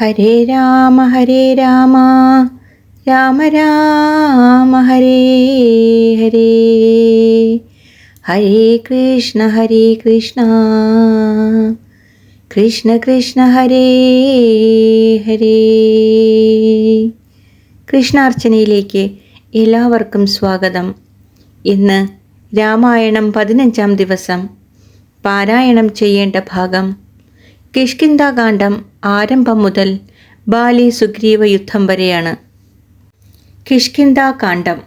ഹരേ രാമ ഹരേ രാമ. രാമ രാമ ഹരേ ഹരേ. ഹരേ കൃഷ്ണ ഹരേ കൃഷ്ണ. കൃഷ്ണ കൃഷ്ണ ഹരേ ഹരേ. കൃഷ്ണാർച്ചനയിലേക്ക് എല്ലാവർക്കും സ്വാഗതം. ഇന്ന് രാമായണം പതിനഞ്ചാം ദിവസം. പാരായണം ചെയ്യേണ്ട ഭാഗം കിഷ്കിന്താകാന്ഡം ആരംഭം മുതൽ ബാലി സുഗ്രീവ യുദ്ധം വരെയാണ്. കിഷ്കിന്താകാന്ഡം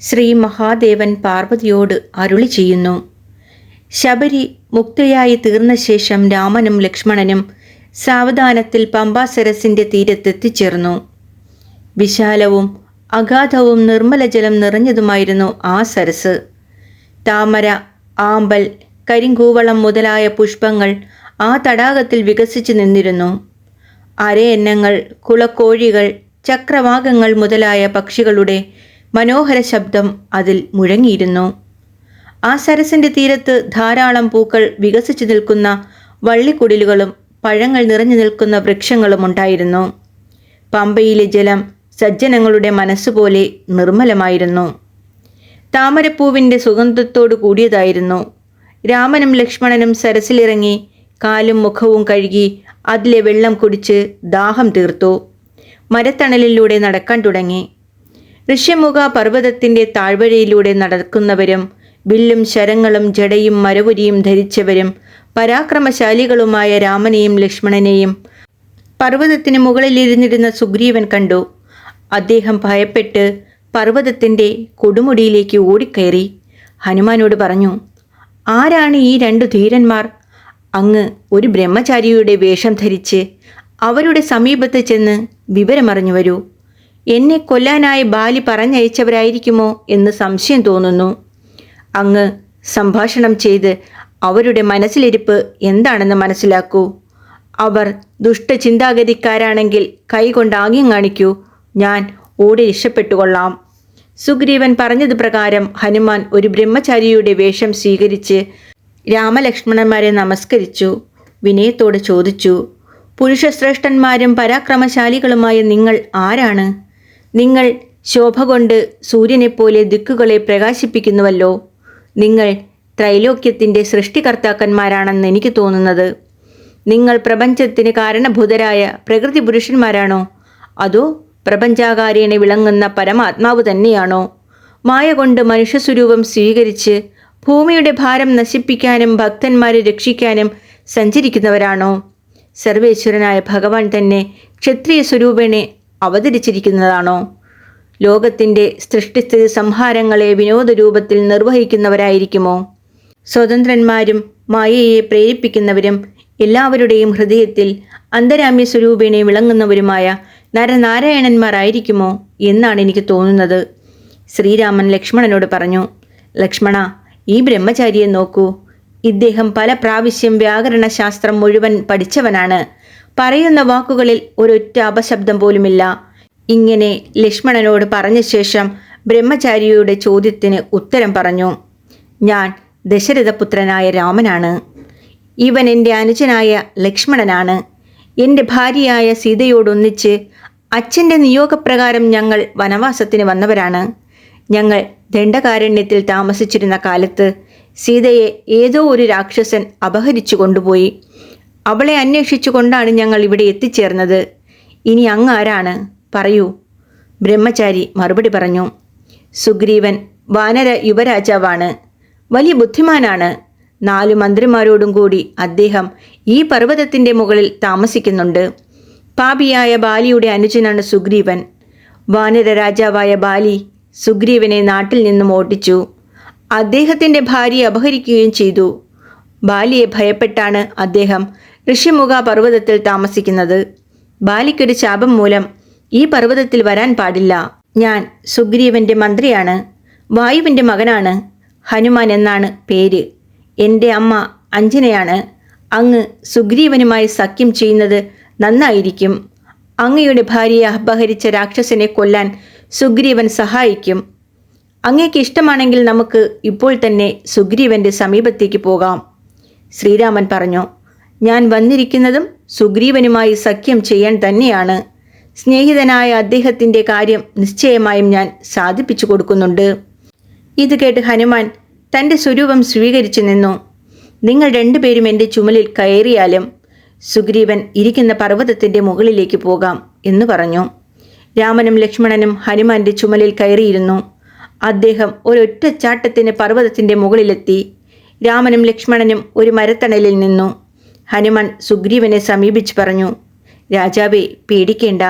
ശ്രീ മഹാദേവൻ പാർവതിയോട് അരുളി ചെയ്യുന്നു. ശബരി മുക്തയായി തീർന്ന ശേഷം രാമനും ലക്ഷ്മണനും സാവധാനത്തിൽ പമ്പാസരസിന്റെ തീരത്തെത്തിച്ചേർന്നു. വിശാലവും അഗാധവും നിർമ്മല ജലം നിറഞ്ഞതുമായിരുന്നു ആ സരസ്. താമര ആമ്പൽ കരിങ്കൂവളം മുതലായ പുഷ്പങ്ങൾ ആ തടാകത്തിൽ വികസിച്ചു നിന്നിരുന്നു. അരയന്നങ്ങൾ കുളക്കോഴികൾ ചക്രവാകങ്ങൾ മുതലായ പക്ഷികളുടെ മനോഹര ശബ്ദം അതിൽ മുഴങ്ങിയിരുന്നു. ആ സരസിന്റെ തീരത്ത് ധാരാളം പൂക്കൾ വികസിച്ചു നിൽക്കുന്ന വള്ളിക്കുടിലുകളും പഴങ്ങൾ നിറഞ്ഞു നിൽക്കുന്ന വൃക്ഷങ്ങളും ഉണ്ടായിരുന്നു. പമ്പയിലെ ജലം സജ്ജനങ്ങളുടെ മനസ്സുപോലെ നിർമ്മലമായിരുന്നു. താമരപ്പൂവിന്റെ സുഗന്ധത്തോടു കൂടിയതായിരുന്നു. രാമനും ലക്ഷ്മണനും സരസിലിറങ്ങി കാലും മുഖവും കഴുകി അതിലെ വെള്ളം കുടിച്ച് ദാഹം തീർത്തു. മരത്തണലിലൂടെ നടക്കാൻ തുടങ്ങി. ഋഷ്യമുഖ പർവതത്തിന്റെ താഴ്വരയിലൂടെ നടക്കുന്നവരും വില്ലും ശരങ്ങളും ജടയും മരവുരിയും ധരിച്ചവരും പരാക്രമശാലികളുമായ രാമനെയും ലക്ഷ്മണനെയും പർവതത്തിന് മുകളിലിരുന്നിരുന്ന സുഗ്രീവൻ കണ്ടു. അദ്ദേഹം ഭയപ്പെട്ട് പർവതത്തിന്റെ കൊടുമുടിയിലേക്ക് ഓടിക്കയറി. ഹനുമാനോട് പറഞ്ഞു ആരാണ് ഈ രണ്ടു ധീരന്മാർ? അങ്ങ് ഒരു ബ്രഹ്മചാരിയുടെ വേഷം ധരിച്ച് അവരുടെ സമീപത്ത് ചെന്ന് വിവരമറിഞ്ഞു വരൂ. എന്നെ കൊല്ലാനായി ബാലി പറഞ്ഞയച്ചവരായിരിക്കുമോ എന്ന് സംശയം തോന്നുന്നു. അങ്ങ് സംഭാഷണം ചെയ്ത് അവരുടെ മനസ്സിലിരിപ്പ് എന്താണെന്ന് മനസ്സിലാക്കൂ. അവർ ദുഷ്ടചിന്താഗതിക്കാരാണെങ്കിൽ കൈകൊണ്ട് ആംഗ്യം കാണിക്കൂ. ഞാൻ ഓടി രക്ഷപ്പെട്ടുകൊള്ളാം. സുഗ്രീവൻ പറഞ്ഞത് പ്രകാരം ഹനുമാൻ ഒരു ബ്രഹ്മചാരിയുടെ വേഷം സ്വീകരിച്ച് രാമലക്ഷ്മണന്മാരെ നമസ്കരിച്ചു വിനയത്തോട് ചോദിച്ചു പുരുഷശ്രേഷ്ഠന്മാരും പരാക്രമശാലികളുമായ നിങ്ങൾ ആരാണ്? നിങ്ങൾ ശോഭ കൊണ്ട് സൂര്യനെപ്പോലെ ദിക്കുകളെ പ്രകാശിപ്പിക്കുന്നുവല്ലോ. നിങ്ങൾ ത്രൈലോക്യത്തിന്റെ സൃഷ്ടികർത്താക്കന്മാരാണെന്ന് എനിക്ക് തോന്നുന്നത്. നിങ്ങൾ പ്രപഞ്ചത്തിന് കാരണഭൂതരായ പ്രകൃതി പുരുഷന്മാരാണോ? അതോ പ്രപഞ്ചാകാരേണ വിളങ്ങുന്ന പരമാത്മാവ് തന്നെയാണോ? മായ കൊണ്ട് മനുഷ്യസ്വരൂപം സ്വീകരിച്ച് ഭൂമിയുടെ ഭാരം നശിപ്പിക്കാനും ഭക്തന്മാരെ രക്ഷിക്കാനും സഞ്ചരിക്കുന്നവരാണോ? സർവേശ്വരനായ ഭഗവാൻ തന്നെ ക്ഷത്രിയ സ്വരൂപേണെ അവതരിച്ചിരിക്കുന്നതാണോ? ലോകത്തിന്റെ സൃഷ്ടിസ്ഥിതി സംഹാരങ്ങളെ വിനോദരൂപത്തിൽ നിർവഹിക്കുന്നവരായിരിക്കുമോ? സ്വതന്ത്രന്മാരും മായയെ പ്രേരിപ്പിക്കുന്നവരും എല്ലാവരുടെയും ഹൃദയത്തിൽ അന്തരാമ്യ സ്വരൂപേണെ വിളങ്ങുന്നവരുമായ നരനാരായണന്മാരായിരിക്കുമോ എന്നാണ് എനിക്ക് തോന്നുന്നത്. ശ്രീരാമൻ ലക്ഷ്മണനോട് പറഞ്ഞു ലക്ഷ്മണ ഈ ബ്രഹ്മചാരിയെ നോക്കൂ. ഇദ്ദേഹം പല പ്രാവശ്യം വ്യാകരണശാസ്ത്രം മുഴുവൻ പഠിച്ചവനാണ്. പറയുന്ന വാക്കുകളിൽ ഒരൊറ്റ അപശബ്ദം പോലുമില്ല. ഇങ്ങനെ ലക്ഷ്മണനോട് പറഞ്ഞ ശേഷം ബ്രഹ്മചാരിയുടെ ചോദ്യത്തിന് ഉത്തരം പറഞ്ഞു. ഞാൻ ദശരഥപുത്രനായ രാമനാണ്. ഇവൻ എന്റെ അനുജനായ ലക്ഷ്മണനാണ്. എന്റെ ഭാര്യയായ സീതയോടൊന്നിച്ച് അച്ഛന്റെ നിയോഗപ്രകാരം ഞങ്ങൾ വനവാസത്തിന് വന്നവരാണ്. ഞങ്ങൾ ദണ്ഡകാരണ്യത്തിൽ താമസിച്ചിരുന്ന കാലത്ത് സീതയെ ഏതോ ഒരു രാക്ഷസൻ അപഹരിച്ചു കൊണ്ടുപോയി. അവളെ അന്വേഷിച്ചുകൊണ്ടാണ് ഞങ്ങൾ ഇവിടെ എത്തിച്ചേർന്നത്. ഇനി അങ്ങ് ആരാണ് പറയൂ. ബ്രഹ്മചാരി മറുപടി പറഞ്ഞു. സുഗ്രീവൻ വാനര യുവരാജാവാണ്. വലിയ ബുദ്ധിമാനാണ്. നാലു മന്ത്രിമാരോടും കൂടി അദ്ദേഹം ഈ പർവതത്തിന്റെ മുകളിൽ താമസിക്കുന്നുണ്ട്. പാപിയായ ബാലിയുടെ അനുജനാണ് സുഗ്രീവൻ. വാനര രാജാവായ ബാലി സുഗ്രീവനെ നാട്ടിൽ നിന്നും ഓടിച്ചു അദ്ദേഹത്തിന്റെ ഭാര്യയെ അപഹരിക്കുകയും ചെയ്തു. ബാലിയെ ഭയപ്പെട്ടാണ് അദ്ദേഹം ഋഷിമുഖ പർവതത്തിൽ താമസിക്കുന്നത്. ബാലിക്കൊരു ശാപം മൂലം ഈ പർവതത്തിൽ വരാൻ പാടില്ല. ഞാൻ സുഗ്രീവന്റെ മന്ത്രിയാണ്. വായുവിന്റെ മകനാണ്. ഹനുമാൻ എന്നാണ് പേര്. എന്റെ അമ്മ അഞ്ജനയാണ്. അങ്ങ് സുഗ്രീവനുമായി സഖ്യം ചെയ്യുന്നത് നന്നായിരിക്കും. അങ്ങയുടെ ഭാര്യയെ അപഹരിച്ച രാക്ഷസനെ കൊല്ലാൻ സുഗ്രീവൻ സഹായിക്കും. അങ്ങേക്ക് ഇഷ്ടമാണെങ്കിൽ നമുക്ക് ഇപ്പോൾ തന്നെ സുഗ്രീവന്റെ സമീപത്തേക്ക് പോകാം. ശ്രീരാമൻ പറഞ്ഞു ഞാൻ വന്നിരിക്കുന്നതും സുഗ്രീവനുമായി സഖ്യം ചെയ്യാൻ തന്നെയാണ്. സ്നേഹിതനായ അദ്ദേഹത്തിന്റെ കാര്യം നിശ്ചയമായും ഞാൻ സാധിപ്പിച്ചു കൊടുക്കുന്നുണ്ട്. ഇത് കേട്ട് ഹനുമാൻ തന്റെ സ്വരൂപം സ്വീകരിച്ചു നിന്നു. നിങ്ങൾ രണ്ടുപേരും എന്റെ ചുമലിൽ കയറിയാലും സുഗ്രീവൻ ഇരിക്കുന്ന പർവതത്തിന്റെ മുകളിലേക്ക് പോകാം എന്ന് പറഞ്ഞു. രാമനും ലക്ഷ്മണനും ഹനുമാന്റെ ചുമലിൽ കയറിയിരുന്നു. അദ്ദേഹം ഒരൊറ്റ ചാട്ടത്തിന് പർവതത്തിന്റെ മുകളിലെത്തി. രാമനും ലക്ഷ്മണനും ഒരു മരത്തണലിൽ നിന്നു. ഹനുമാൻ സുഗ്രീവനെ സമീപിച്ചു പറഞ്ഞു രാജാവേ പേടിക്കേണ്ട.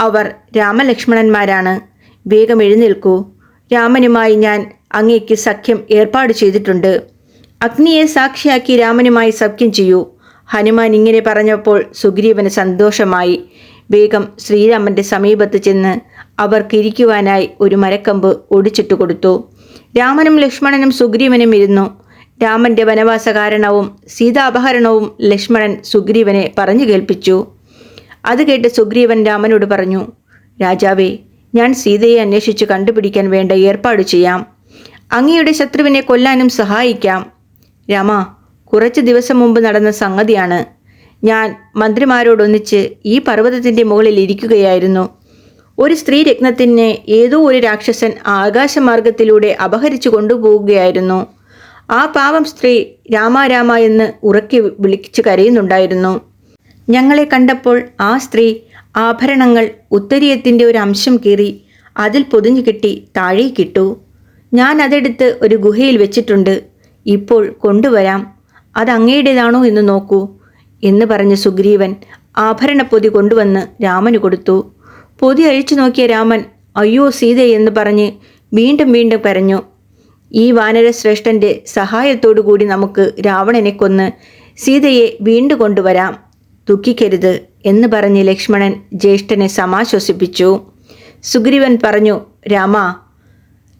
അവർ രാമലക്ഷ്മണന്മാരാണ്. വേഗം എഴുന്നേൽക്കൂ. രാമനുമായി ഞാൻ അങ്ങേക്ക് സഖ്യം ഏർപ്പാട് ചെയ്തിട്ടുണ്ട്. അഗ്നിയെ സാക്ഷിയാക്കി രാമനുമായി സഖ്യം ചെയ്യൂ. ഹനുമാൻ ഇങ്ങനെ പറഞ്ഞപ്പോൾ സുഗ്രീവന് സന്തോഷമായി. വേഗം ശ്രീരാമന്റെ സമീപത്ത് ചെന്ന് അവർക്കിരിക്കുവാനായി ഒരു മരക്കമ്പ് ഒടിച്ചിട്ട് കൊടുത്തു. രാമനും ലക്ഷ്മണനും സുഗ്രീവനും ഇരുന്നു. രാമന്റെ വനവാസ കാരണവും സീതാപഹരണവും ലക്ഷ്മണൻ സുഗ്രീവനെ പറഞ്ഞു കേൾപ്പിച്ചു. അത് കേട്ട് സുഗ്രീവൻ രാമനോട് പറഞ്ഞു രാജാവേ ഞാൻ സീതയെ അന്വേഷിച്ച് കണ്ടുപിടിക്കാൻ വേണ്ട ഏർപ്പാട് ചെയ്യാം. അങ്ങയുടെ ശത്രുവിനെ കൊല്ലാനും സഹായിക്കാം. രാമ കുറച്ച് ദിവസം മുമ്പ് നടന്ന സംഗതിയാണ്. ഞാൻ മന്ത്രിമാരോടൊന്നിച്ച് ഈ പർവതത്തിന്റെ മുകളിൽ ഇരിക്കുകയായിരുന്നു. ഒരു സ്ത്രീ രത്നത്തിനെ ഏതോ ഒരു രാക്ഷസൻ ആകാശമാർഗത്തിലൂടെ അപഹരിച്ചു കൊണ്ടുപോവുകയായിരുന്നു. ആ പാവം സ്ത്രീ രാമ രാമ എന്ന് ഉറക്കി വിളിച്ചു കരയുന്നുണ്ടായിരുന്നു. ഞങ്ങളെ കണ്ടപ്പോൾ ആ സ്ത്രീ ആഭരണങ്ങൾ ഉത്തരീയത്തിന്റെ ഒരു അംശം കീറി അതിൽ പൊതിഞ്ഞു കിട്ടി താഴേക്കിട്ടു ഞാൻ അതെടുത്ത് ഒരു ഗുഹയിൽ വെച്ചിട്ടുണ്ട്. ഇപ്പോൾ കൊണ്ടുവരാം. അത് അങ്ങയുടേതാണോ എന്ന് നോക്കൂ. എന്ന് പറഞ്ഞ് സുഗ്രീവൻ ആഭരണപ്പൊതി കൊണ്ടുവന്ന് രാമന് കൊടുത്തു. പൊതി അഴിച്ചു നോക്കിയ രാമൻ അയ്യോ സീത എന്ന് പറഞ്ഞ് വീണ്ടും വീണ്ടും കരഞ്ഞു. ഈ വാനരശ്രേഷ്ഠന്റെ സഹായത്തോടു കൂടി നമുക്ക് രാവണനെ കൊന്ന് സീതയെ വീണ്ടു കൊണ്ടുവരാം. ദുഃഖിക്കരുത് എന്ന് പറഞ്ഞ് ലക്ഷ്മണൻ ജ്യേഷ്ഠനെ സമാശ്വസിപ്പിച്ചു. സുഗ്രീവൻ പറഞ്ഞു രാമ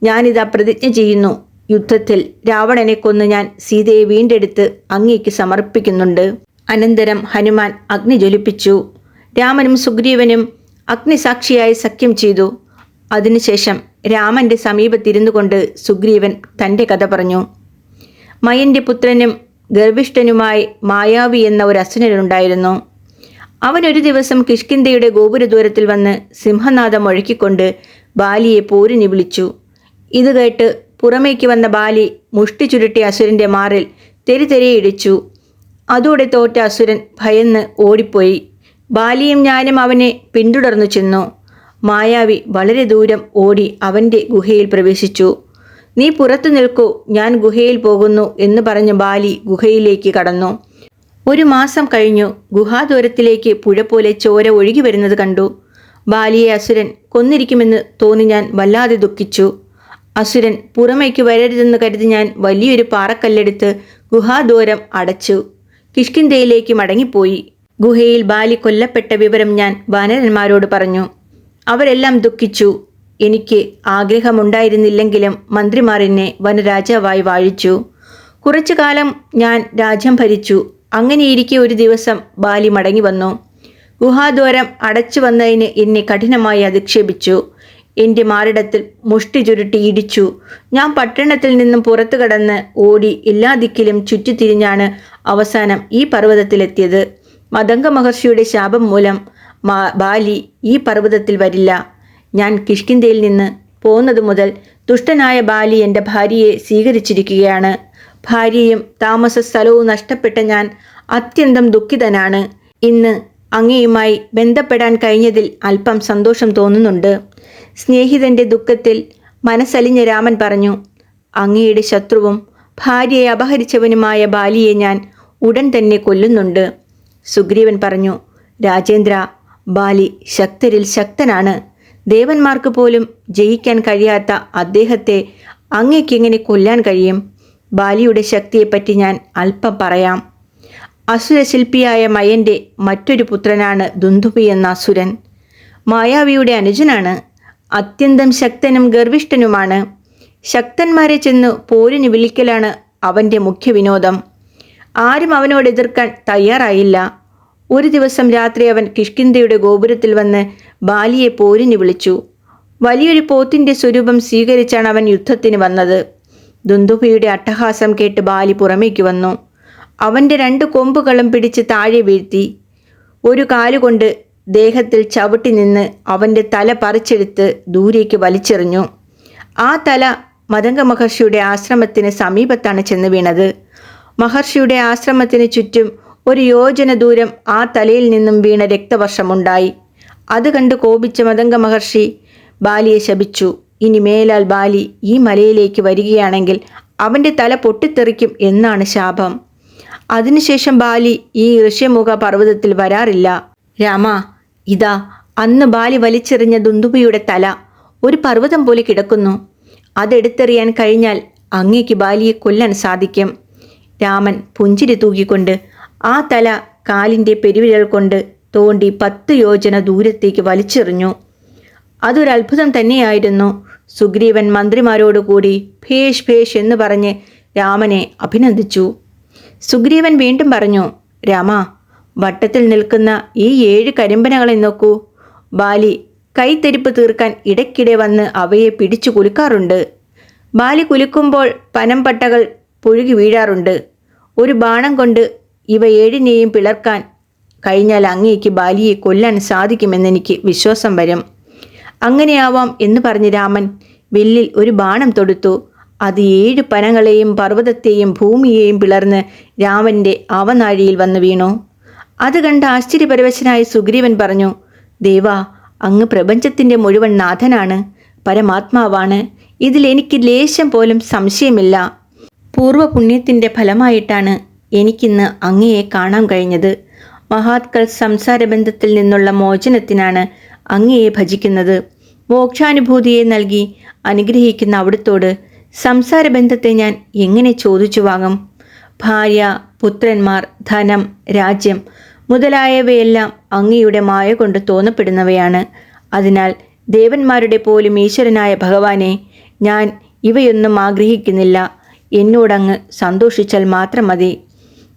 ഞാനിതാ പ്രതിജ്ഞ ചെയ്യുന്നു. യുദ്ധത്തിൽ രാവണനെ കൊന്ന് ഞാൻ സീതയെ വീണ്ടെടുത്ത് അങ്ങേക്ക് സമർപ്പിക്കുന്നുണ്ട്. അനന്തരം ഹനുമാൻ അഗ്നി ജ്വലിപ്പിച്ചു. രാമനും സുഗ്രീവനും അഗ്നിസാക്ഷിയായി സഖ്യം ചെയ്തു. അതിനുശേഷം രാമന്റെ സമീപത്തിരുന്നു കൊണ്ട് സുഗ്രീവൻ തന്റെ കഥ പറഞ്ഞു. മയന്റെ പുത്രനും ഗർഭിഷ്ഠനുമായി മായാവി എന്ന ഒരു അസുരനുണ്ടായിരുന്നു. അവൻ ഒരു ദിവസം കിഷ്കിന്തയുടെ ഗോപുരദൂരത്തിൽ വന്ന് സിംഹനാഥം ഒഴുക്കിക്കൊണ്ട് ബാലിയെ പോരിനി വിളിച്ചു. ഇത് കേട്ട് പുറമേക്ക് വന്ന ബാലി മുഷ്ടി ചുരുട്ടിയ അസുരന്റെ മാറിൽ തെരിതെരിയിടിച്ചു അതോടെ തോറ്റ അസുരൻ ഭയന്ന് ഓടിപ്പോയി. ബാലിയും ഞാനും അവനെ പിന്തുടർന്നു ചെന്നു. മായാവി വളരെ ദൂരം ഓടി അവന്റെ ഗുഹയിൽ പ്രവേശിച്ചു. നീ പുറത്തു നിൽക്കൂ ഞാൻ ഗുഹയിൽ പോകുന്നു എന്ന് പറഞ്ഞ് ബാലി ഗുഹയിലേക്ക് കടന്നു. ഒരു മാസം കഴിഞ്ഞു ഗുഹാദൂരത്തിലേക്ക് പുഴ പോലെ ചോര ഒഴുകി വരുന്നത് കണ്ടു. ബാലിയെ അസുരൻ കൊന്നിരിക്കുമെന്ന് തോന്നി ഞാൻ വല്ലാതെ ദുഃഖിച്ചു. അസുരൻ പുറമേക്ക് വരരുതെന്ന് കരുതി ഞാൻ വലിയൊരു പാറക്കല്ലെടുത്ത് ഗുഹാദൂരം അടച്ചു. കിഷ്കിന്തയിലേക്ക് മടങ്ങിപ്പോയി. ഗുഹയിൽ ബാലി കൊല്ലപ്പെട്ട വിവരം ഞാൻ വാനരന്മാരോട് പറഞ്ഞു. അവരെല്ലാം ദുഃഖിച്ചു. എനിക്ക് ആഗ്രഹമുണ്ടായിരുന്നില്ലെങ്കിലും മന്ത്രിമാർ എന്നെ വനരാജാവായി വാഴിച്ചു. കുറച്ചു കാലം ഞാൻ രാജ്യം ഭരിച്ചു. അങ്ങനെയിരിക്കെ ഒരു ദിവസം ബാലി മടങ്ങി വന്നു. ഗുഹാദ്വാരം അടച്ചു വന്നതിന് എന്നെ കഠിനമായി അധിക്ഷേപിച്ചു. എന്റെ മാറിടത്തിൽ മുഷ്ടി ചുരുട്ടി ഇടിച്ചു. ഞാൻ പട്ടണത്തിൽ നിന്നും പുറത്തു കടന്ന് ഓടി എല്ലാ ദിക്കിലും ചുറ്റിത്തിരിഞ്ഞാണ് അവസാനം ഈ പർവതത്തിലെത്തിയത്. മതംഗ മഹർഷിയുടെ ശാപം മൂലം ബാലി ഈ പർവതത്തിൽ വരില്ല. ഞാൻ കിഷ്കിന്തയിൽ നിന്ന് പോകുന്നത് മുതൽ ദുഷ്ടനായ ബാലി എന്റെ ഭാര്യയെ സ്വീകരിച്ചിരിക്കുകയാണ്. ഭാര്യയും താമസ സ്ഥലവും നഷ്ടപ്പെട്ട ഞാൻ അത്യന്തം ദുഃഖിതനാണ്. ഇന്ന് അങ്ങയുമായി ബന്ധപ്പെടാൻ കഴിഞ്ഞതിൽ അല്പം സന്തോഷം തോന്നുന്നുണ്ട്. സ്നേഹിതന്റെ ദുഃഖത്തിൽ മനസ്സലിഞ്ഞ രാമൻ പറഞ്ഞു അങ്ങയുടെ ശത്രുവും ഭാര്യയെ അപഹരിച്ചവനുമായ ബാലിയെ ഞാൻ ഉടൻ തന്നെ കൊല്ലുന്നുണ്ട്. സുഗ്രീവൻ പറഞ്ഞു രാജേന്ദ്ര ബാലി ശക്തരിൽ ശക്തനാണ്. ദേവന്മാർക്ക് പോലും ജയിക്കാൻ കഴിയാത്ത അദ്ദേഹത്തെ അങ്ങേക്കെങ്ങനെ കൊല്ലാൻ കഴിയും? ബാലിയുടെ ശക്തിയെപ്പറ്റി ഞാൻ അല്പം പറയാം. അസുരശില്പിയായ മയന്റെ മറ്റൊരു പുത്രനാണ് ദുന്ദുബി എന്ന അസുരൻ. മായാവിയുടെ അനുജനാണ്. അത്യന്തം ശക്തനും ഗർവിഷ്ഠനുമാണ്. ശക്തന്മാരെ ചെന്ന് പോരിന് വിളിക്കലാണ് അവന്റെ മുഖ്യ വിനോദം ആരും അവനോട് എതിർക്കാൻ തയ്യാറായില്ല. ഒരു ദിവസം രാത്രി അവൻ കിഷ്കിന്തയുടെ ഗോപുരത്തിൽ വന്ന് ബാലിയെ പോരിന് വിളിച്ചു. വലിയൊരു പോത്തിന്റെ സ്വരൂപം സ്വീകരിച്ചാണ് അവൻ യുദ്ധത്തിന് വന്നത്. ദുന്ദുഭയുടെ അട്ടഹാസം കേട്ട് ബാലി പുറമേക്ക് വന്നു. അവന്റെ രണ്ട് കൊമ്പുകളും പിടിച്ച് താഴെ വീഴ്ത്തി. ഒരു കാലുകൊണ്ട് ദേഹത്തിൽ ചവിട്ടി നിന്ന് അവന്റെ തല പറിച്ചെടുത്ത് ദൂരേക്ക് വലിച്ചെറിഞ്ഞു. ആ തല മതംഗ മഹർഷിയുടെ ആശ്രമത്തിന് സമീപത്താണ് ചെന്ന് വീണത്. മഹർഷിയുടെ ആശ്രമത്തിന് ചുറ്റും ഒരു യോജന ദൂരം ആ തലയിൽ നിന്നും വീണ രക്തവർഷമുണ്ടായി. അത് കണ്ട് കോപിച്ച മതംഗ മഹർഷി ബാലിയെ ശപിച്ചു. ഇനി മേലാൽ ബാലി ഈ മലയിലേക്ക് വരികയാണെങ്കിൽ അവന്റെ തല പൊട്ടിത്തെറിക്കും എന്നാണ് ശാപം. അതിനുശേഷം ബാലി ഈ ഋഷ്യമുഖ പർവതത്തിൽ വരാറില്ല. രാമ ഇതാ അന്ന് ബാലി വലിച്ചെറിഞ്ഞ ദുന്ദുബിയുടെ തല ഒരു പർവതം പോലെ കിടക്കുന്നു. അതെടുത്തെറിയാൻ കഴിഞ്ഞാൽ അങ്ങേക്ക് ബാലിയെ കൊല്ലാൻ സാധിക്കും. രാമൻ പുഞ്ചിരി തൂക്കിക്കൊണ്ട് ആ തല കാലിന്റെ പെരുവിരൽ കൊണ്ട് തോണ്ടി പത്ത് യോജന ദൂരത്തേക്ക് വലിച്ചെറിഞ്ഞു. അതൊരത്ഭുതം തന്നെയായിരുന്നു. സുഗ്രീവൻ മന്ത്രിമാരോടുകൂടി ഭേഷ് ഭേഷ് എന്ന് പറഞ്ഞ് രാമനെ അഭിനന്ദിച്ചു. സുഗ്രീവൻ വീണ്ടും പറഞ്ഞു രാമ വട്ടത്തിൽ നിൽക്കുന്ന ഈ ഏഴ് കരിമ്പനകളെ നോക്കൂ. ബാലി കൈത്തെരിപ്പ് തീർക്കാൻ ഇടയ്ക്കിടെ വന്ന് അവയെ പിടിച്ചു കുലുക്കാറുണ്ട്. ബാലി കുലുക്കുമ്പോൾ പനംപട്ടകൾ പുഴുകി വീഴാറുണ്ട്. ഒരു ബാണം കൊണ്ട് ഇവ ഏഴിനെയും പിളർക്കാൻ കഴിഞ്ഞാൽ അങ്ങേക്ക് ബാലിയെ കൊല്ലാൻ സാധിക്കുമെന്നെനിക്ക് വിശ്വാസം വരും. അങ്ങനെയാവാം എന്ന് പറഞ്ഞ് രാമൻ വില്ലിൽ ഒരു ബാണം തൊടുത്തു. അത് ഏഴ് പനങ്ങളെയും പർവതത്തെയും ഭൂമിയെയും പിളർന്ന് രാമന്റെ അവനാഴിയിൽ വന്ന് വീണു. അത് കണ്ട് ആശ്ചര്യപരവശനായ സുഗ്രീവൻ പറഞ്ഞു ദേവാ അങ്ങ് പ്രപഞ്ചത്തിന്റെ മുഴുവൻ നാഥനാണ് പരമാത്മാവാണ്. ഇതിൽ എനിക്ക് ലേശം പോലും സംശയമില്ല. പൂർവപുണ്യത്തിന്റെ ഫലമായിട്ടാണ് എനിക്കിന്ന് അങ്ങയെ കാണാൻ കഴിഞ്ഞത്. മഹാത്കൾ സംസാരബന്ധത്തിൽ നിന്നുള്ള മോചനത്തിനാണ് അങ്ങയെ ഭജിക്കുന്നത്. മോക്ഷാനുഭൂതിയെ നൽകി അനുഗ്രഹിക്കുന്ന അവിടുത്തോട് സംസാരബന്ധത്തെ ഞാൻ എങ്ങനെ ചോദിച്ചു വാങ്ങും ഭാര്യ പുത്രന്മാർ ധനം രാജ്യം മുതലായവയെല്ലാം അങ്ങയുടെ മായ കൊണ്ട് തോന്നപ്പെടുന്നവയാണ്. അതിനാൽ ദേവന്മാരുടെ പോലും ഈശ്വരനായ ഭഗവാനെ ഞാൻ ഇവയൊന്നും ആഗ്രഹിക്കുന്നില്ല. എന്നോടങ്ങ് സന്തോഷിച്ചാൽ മാത്രം മതി.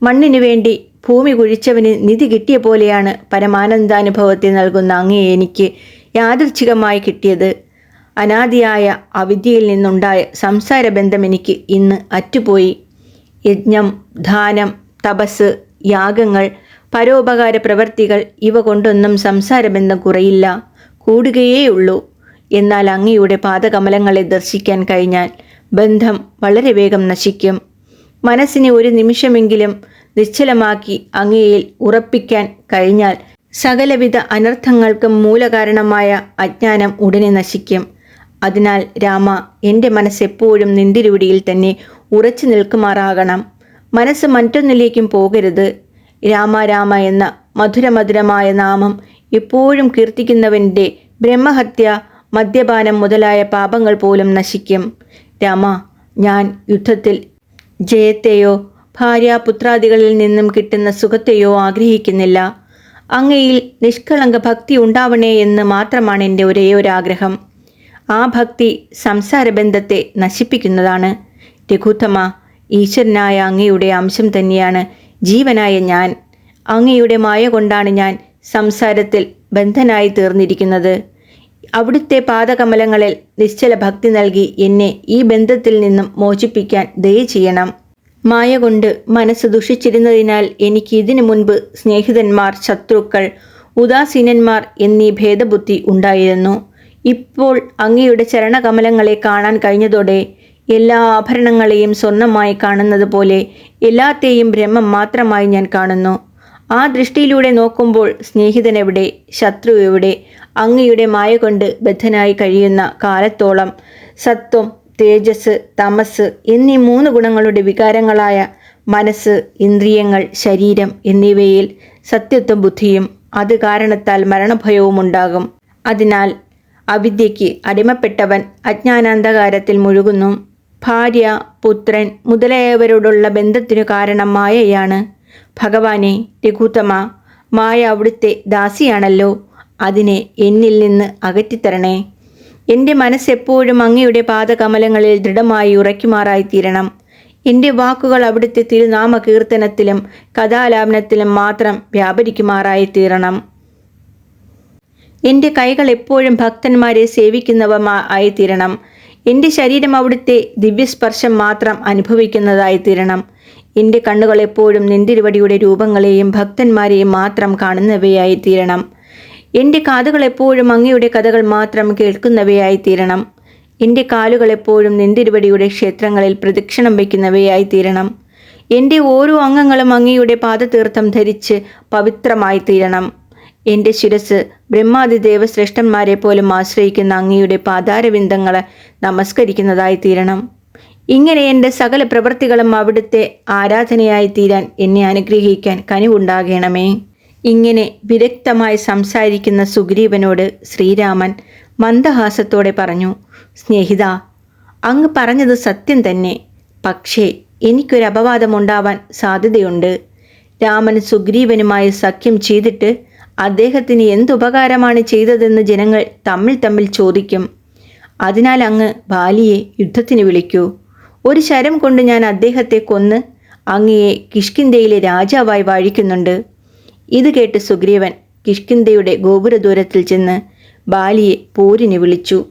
മണ്ണിനു വേണ്ടി ഭൂമി കുഴിച്ചവന് നിധി കിട്ടിയ പോലെയാണ് പരമാനന്ദാനുഭവത്തെ നൽകുന്ന അങ്ങയെ എനിക്ക് യാദൃച്ഛികമായി കിട്ടിയത്. അനാദിയായ അവിദ്യയിൽ നിന്നുണ്ടായ സംസാര ബന്ധം എനിക്ക് ഇന്ന് അറ്റുപോയി. യജ്ഞം ധാനം തപസ് യാഗങ്ങൾ പരോപകാര പ്രവർത്തികൾ ഇവ കൊണ്ടൊന്നും സംസാരബന്ധം കുറയില്ല. കൂടുകയേയുള്ളൂ. എന്നാൽ അങ്ങയുടെ പാദകമലങ്ങളെ ദർശിക്കാൻ കഴിഞ്ഞാൽ ബന്ധം വളരെ വേഗം നശിക്കും. മനസ്സിനെ ഒരു നിമിഷമെങ്കിലും നിശ്ചലമാക്കി അങ്ങയിൽ ഉറപ്പിക്കാൻ കഴിഞ്ഞാൽ സകലവിധ അനർത്ഥങ്ങൾക്കും മൂലകാരണമായ അജ്ഞാനം ഉടനെ നശിക്കും. അതിനാൽ രാമ എന്റെ മനസ്സെപ്പോഴും നിന്തിരുവിടിയിൽ തന്നെ ഉറച്ചു നിൽക്കുമാറാകണം. മനസ്സ് മറ്റൊന്നിലേക്കും പോകരുത്. രാമ രാമ എന്ന മധുരമധുരമായ നാമം എപ്പോഴും കീർത്തിക്കുന്നവന്റെ ബ്രഹ്മഹത്യ മദ്യപാനം മുതലായ പാപങ്ങൾ പോലും നശിക്കും. രാമ ഞാൻ യുദ്ധത്തിൽ ജയത്തെയോ ഭാര്യ പുത്രാദികളിൽ നിന്നും കിട്ടുന്ന സുഖത്തെയോ ആഗ്രഹിക്കുന്നില്ല. അങ്ങയിൽ നിഷ്കളങ്ക ഭക്തി ഉണ്ടാവണേ എന്ന് മാത്രമാണ് എന്റെ ഒരേ ഒരു ആഗ്രഹം ആ ഭക്തി സംസാരബന്ധത്തെ നശിപ്പിക്കുന്നതാണ്. രഘുത്തമ ഈശ്വരനായ അങ്ങയുടെ അംശം തന്നെയാണ് ജീവനായ ഞാൻ അങ്ങയുടെ മായ കൊണ്ടാണ് ഞാൻ സംസാരത്തിൽ ബന്ധനായി തീർന്നിരിക്കുന്നത്. അവിടുത്തെ പാദകമലങ്ങളിൽ നിശ്ചല ഭക്തി നൽകി എന്നെ ഈ ബന്ധത്തിൽ നിന്നും മോചിപ്പിക്കാൻ ദയ ചെയ്യണം. മായ കൊണ്ട് മനസ്സ് ദുഷിച്ചിരുന്നതിനാൽ എനിക്ക് ഇതിനു മുൻപ് സ്നേഹിതന്മാർ ശത്രുക്കൾ ഉദാസീനന്മാർ എന്നീ ഭേദബുദ്ധി ഉണ്ടായിരുന്നു. ഇപ്പോൾ അങ്ങയുടെ ചരണകമലങ്ങളെ കാണാൻ കഴിഞ്ഞതോടെ എല്ലാ ആഭരണങ്ങളെയും സ്വർണമായി കാണുന്നത് പോലെ എല്ലാത്തെയും ബ്രഹ്മം മാത്രമായി ഞാൻ കാണുന്നു. ആ ദൃഷ്ടിയിലൂടെ നോക്കുമ്പോൾ സ്നേഹിതൻ എവിടെ ശത്രു എവിടെ അങ്ങയുടെ മായ കൊണ്ട് ബദ്ധനായി കഴിയുന്ന കാലത്തോളം സത്വം തേജസ് തമസ് എന്നീ മൂന്ന് ഗുണങ്ങളുടെ വികാരങ്ങളായ മനസ്സ് ഇന്ദ്രിയങ്ങൾ ശരീരം എന്നിവയിൽ സത്യത്വം ബുദ്ധിയും അത് കാരണത്താൽ മരണഭയവും ഉണ്ടാകും. അതിനാൽ അവിദ്യയ്ക്ക് അടിമപ്പെട്ടവൻ അജ്ഞാനാന്ധകാരത്തിൽ മുഴുകുന്നു. ഭാര്യ പുത്രൻ മുതലായവരോടുള്ള ബന്ധത്തിനു കാരണം മായയാണ് ഭഗവാനെ രഘുത്തമ മായ അവിടുത്തെ ദാസിയാണല്ലോ. അതിനെ എന്നിൽ നിന്ന് അകറ്റിത്തരണേ. എന്റെ മനസ്സെപ്പോഴും അങ്ങയുടെ പാദകമലങ്ങളിൽ ദൃഢമായി ഉറയ്ക്കുമാറായിത്തീരണം. എന്റെ വാക്കുകൾ അവിടുത്തെ തിരുനാമ കീർത്തനത്തിലും കഥാലാപനത്തിലും മാത്രം വ്യാപരിക്കുമാറായിത്തീരണം. എന്റെ കൈകൾ എപ്പോഴും ഭക്തന്മാരെ സേവിക്കുന്നവ ആയിത്തീരണം. തീരണം എന്റെ ശരീരം അവിടുത്തെ ദിവ്യസ്പർശം മാത്രം അനുഭവിക്കുന്നതായി തീരണം. എന്റെ കണ്ണുകൾ എപ്പോഴും നിന്തിരുവടിയുടെ രൂപങ്ങളെയും ഭക്തന്മാരെയും മാത്രം കാണുന്നവയായി തീരണം. എന്റെ കാതുകൾ എപ്പോഴും അങ്ങയുടെ കഥകൾ മാത്രം കേൾക്കുന്നവയായി തീരണം. എന്റെ കാലുകൾ എപ്പോഴും നിന്തിരുവടിയുടെ ക്ഷേത്രങ്ങളിൽ പ്രദക്ഷിണം വയ്ക്കുന്നവയായി തീരണം. എന്റെ ഓരോ അംഗങ്ങളും അങ്ങയുടെ പാദതീർത്ഥം ധരിച്ച് പവിത്രമായി തീരണം. എന്റെ ശിരസ് ബ്രഹ്മാതി ദേവശ്രേഷ്ഠന്മാരെ പോലും ആശ്രയിക്കുന്ന അങ്ങയുടെ പാതാരവിന്ദങ്ങളെ നമസ്കരിക്കുന്നതായി തീരണം. ഇങ്ങനെ എന്റെ സകല പ്രവൃത്തികളും അവിടുത്തെ ആരാധനയായി തീരാൻ എന്നെ അനുഗ്രഹിക്കാൻ കനിവുണ്ടാകണമേ. ഇങ്ങനെ വിരക്തമായി സംസാരിക്കുന്ന സുഗ്രീവനോട് ശ്രീരാമൻ മന്ദഹാസത്തോടെ പറഞ്ഞു സ്നേഹിത അങ്ങ് പറഞ്ഞത് സത്യം തന്നെ. പക്ഷേ എനിക്കൊരു അപവാദമുണ്ടാവാൻ സാധ്യതയുണ്ട്. രാമൻ സുഗ്രീവനുമായി സഖ്യം ചെയ്തിട്ട് അദ്ദേഹത്തിന് എന്തുപകാരമാണ് ചെയ്തതെന്ന് ജനങ്ങൾ തമ്മിൽ തമ്മിൽ ചോദിക്കും. അതിനാൽ അങ്ങ് ബാലിയെ യുദ്ധത്തിന് വിളിക്കൂ. ഒരു ശരം കൊണ്ട് ഞാൻ അദ്ദേഹത്തെ കൊന്ന് അങ്ങയെ കിഷ്കിന്തയിലെ രാജാവായി വാഴിക്കുന്നുണ്ട്. ഇത് കേട്ട് സുഗ്രീവൻ കിഷ്കിന്തയുടെ ഗോപുരദൂരത്തിൽ ചെന്ന് ബാലിയെ പോരിന് വിളിച്ചു.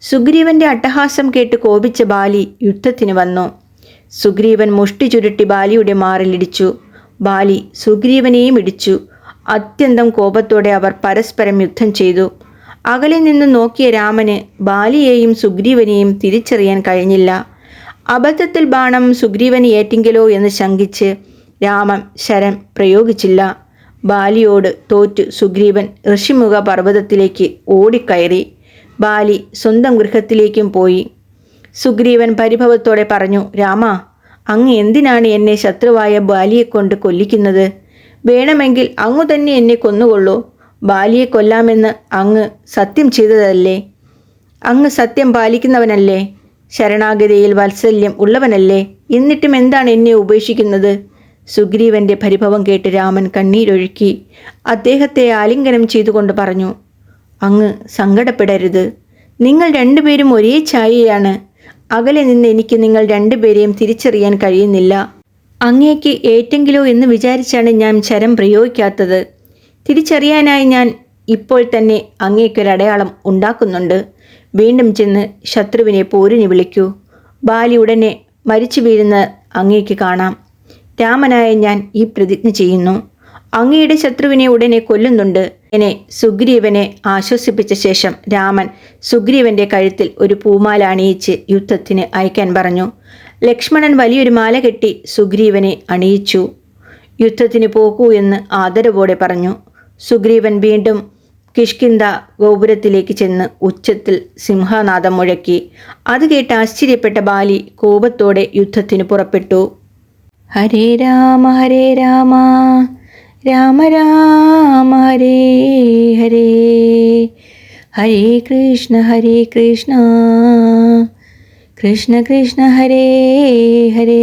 സുഗ്രീവന്റെ അട്ടഹാസം കേട്ട് കോപിച്ച ബാലി യുദ്ധത്തിന് വന്നു. സുഗ്രീവൻ മുഷ്ടി ചുരുട്ടി ബാലിയുടെ മാറിലിടിച്ചു. ബാലി സുഗ്രീവനെയും ഇടിച്ചു. അത്യന്തം കോപത്തോടെ അവർ പരസ്പരം യുദ്ധം ചെയ്തു. അകലെ നിന്ന് നോക്കിയ രാമന് ബാലിയെയും സുഗ്രീവനെയും തിരിച്ചറിയാൻ കഴിഞ്ഞില്ല. അബദ്ധത്തിൽ ബാണം സുഗ്രീവന് ഏറ്റെങ്കിലോ എന്ന് ശങ്കിച്ച് രാമൻ ശരം പ്രയോഗിച്ചില്ല. ബാലിയോട് തോറ്റു സുഗ്രീവൻ ഋഷിമുഖ പർവതത്തിലേക്ക് ഓടിക്കയറി. ബാലി സ്വന്തം ഗൃഹത്തിലേക്കും പോയി. സുഗ്രീവൻ പരിഭവത്തോടെ പറഞ്ഞു രാമ അങ്ങ് എന്തിനാണ് എന്നെ ശത്രുവായ ബാലിയെക്കൊണ്ട് കൊല്ലിക്കുന്നത്? വേണമെങ്കിൽ അങ്ങു തന്നെ എന്നെ കൊന്നുകൊള്ളൂ. ബാലിയെ കൊല്ലാമെന്ന് അങ്ങ് സത്യം ചെയ്തതല്ലേ? അങ്ങ് സത്യം പാലിക്കുന്നവനല്ലേ? ശരണാഗതിയിൽ വാത്സല്യം ഉള്ളവനല്ലേ? എന്നിട്ടും എന്താണ് എന്നെ ഉപേക്ഷിക്കുന്നത്? സുഗ്രീവന്റെ പരിഭവം കേട്ട് രാമൻ കണ്ണീരൊഴുക്കി അദ്ദേഹത്തെ ആലിംഗനം ചെയ്തുകൊണ്ട് പറഞ്ഞു അങ്ങ് സങ്കടപ്പെടരുത്. നിങ്ങൾ രണ്ടുപേരും ഒരേ ഛായയാണ്. അകലെ നിന്ന് എനിക്ക് നിങ്ങൾ രണ്ടുപേരെയും തിരിച്ചറിയാൻ കഴിയുന്നില്ല. അങ്ങേക്ക് ഏറ്റെങ്കിലോ എന്ന് വിചാരിച്ചാണ് ഞാൻ ശരം പ്രയോഗിക്കാത്തത്. തിരിച്ചറിയാനായി ഞാൻ ഇപ്പോൾ തന്നെ അങ്ങേക്കൊരടയാളം ഉണ്ടാക്കുന്നുണ്ട്. വീണ്ടും ചെന്ന് ശത്രുവിനെ പോരിന് വിളിക്കൂ. ബാലി ഉടനെ മരിച്ചു വീഴുന്ന അങ്ങേക്ക് കാണാം. രാമനായ ഞാൻ ഈ പ്രതിജ്ഞ ചെയ്യുന്നു. അങ്ങയുടെ ശത്രുവിനെ ഉടനെ കൊല്ലുന്നുണ്ട്. എന്നെ സുഗ്രീവനെ ആശ്വസിപ്പിച്ച ശേഷം രാമൻ സുഗ്രീവന്റെ കഴുത്തിൽ ഒരു പൂമാല അണിയിച്ച് യുദ്ധത്തിന് അയക്കാൻ പറഞ്ഞു. ലക്ഷ്മണൻ വലിയൊരു മാല കെട്ടി സുഗ്രീവനെ അണിയിച്ചു. യുദ്ധത്തിന് പോകൂ എന്ന് ആദരവോടെ പറഞ്ഞു. സുഗ്രീവൻ വീണ്ടും കിഷ്കിന്ത ഗോപുരത്തിലേക്ക് ചെന്ന് ഉച്ചത്തിൽ സിംഹനാഥം മുഴക്കി. അത് കേട്ട് ആശ്ചര്യപ്പെട്ട ബാലി കോപത്തോടെ യുദ്ധത്തിന് പുറപ്പെട്ടു. ഹരേ രാമ ഹരേ രാമ രാമ രാമ ഹരേ ഹരേ. ഹരേ കൃഷ്ണ ഹരേ കൃഷ്ണ. कृष्ण कृष्ण हरे हरे।